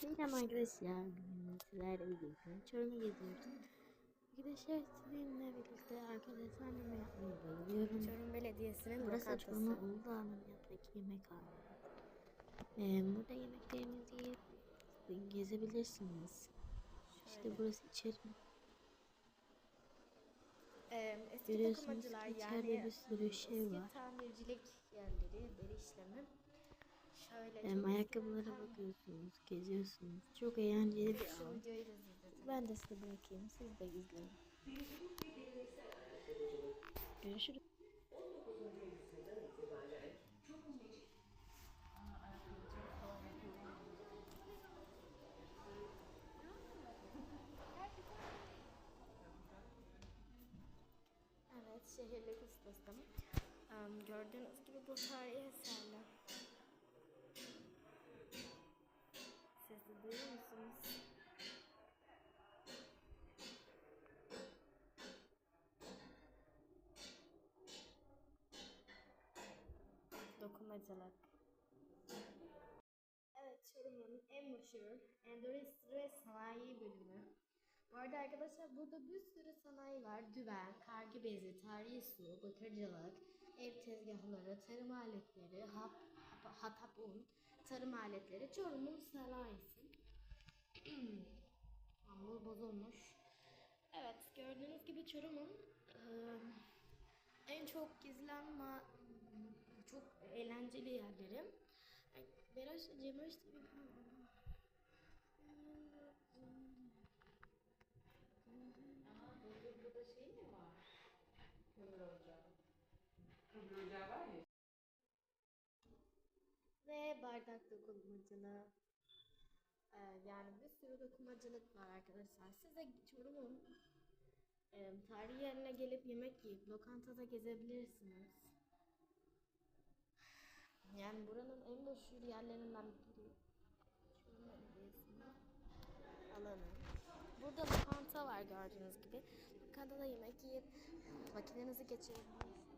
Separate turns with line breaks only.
Selam arkadaşlar. Bugün sizlerle birlikte Çorum'u geziyoruz. Arkadaşlar sizinle birlikte arkadaşlarla yemek yapmayı bayılıyorum.
Çorum Belediyesi'nin
Burası. Çorum'un Uludağ'ın yanındaki yemekhane. Ee, burada yemeklerinizi yiyip gezebilirsiniz. İşte
Şöyle.
burası içeri.
Ee, eski
Görüyorsunuz ki içeride
yani
bir sürü şey
eski
var.
tamircilik yerleri, deri işlemi.
Hem
çok
ayakkabılara bakıyorsunuz, geziyorsunuz. Çok eğlenceli bir
Şu
an. Ben de size bırakayım. Siz de izleyin. Görüşürüz.
Evet, şehirlik ustasım. Em, gördüğünüz gibi bu tarihi eserler. Dokumacılık. Evet, Çorum'un en meşhur endüstri ve sanayi bölümü. Bu arada arkadaşlar burada bir sürü sanayi var. Düven, kargı bezi, tarihi su, bakırcılık, ev tezgahları, tarım aletleri, hap, hap, hatap un, tarım aletleri. Çorum'un sanayisi. Hamur bozulmuş. Evet gördüğünüz gibi Çorum'un eee, en çok gezilen çok eğlenceli yerleri. Ay, Beraş Cemoş gibi
Burada şey mi var? Kömür ocağı. Kömür ocağı var ya.
ve bardak dokunmacılığı. Ee, yani bir sürü dokunmacılık var arkadaşlar. Siz de Çorum'un e, tarihi yerine gelip yemek yiyip lokantada gezebilirsiniz. Yani buranın en meşhur yerlerinden biri. Alanı. Burada lokanta var gördüğünüz gibi. Lokantada yemek yiyip vakitinizi geçirebilirsiniz.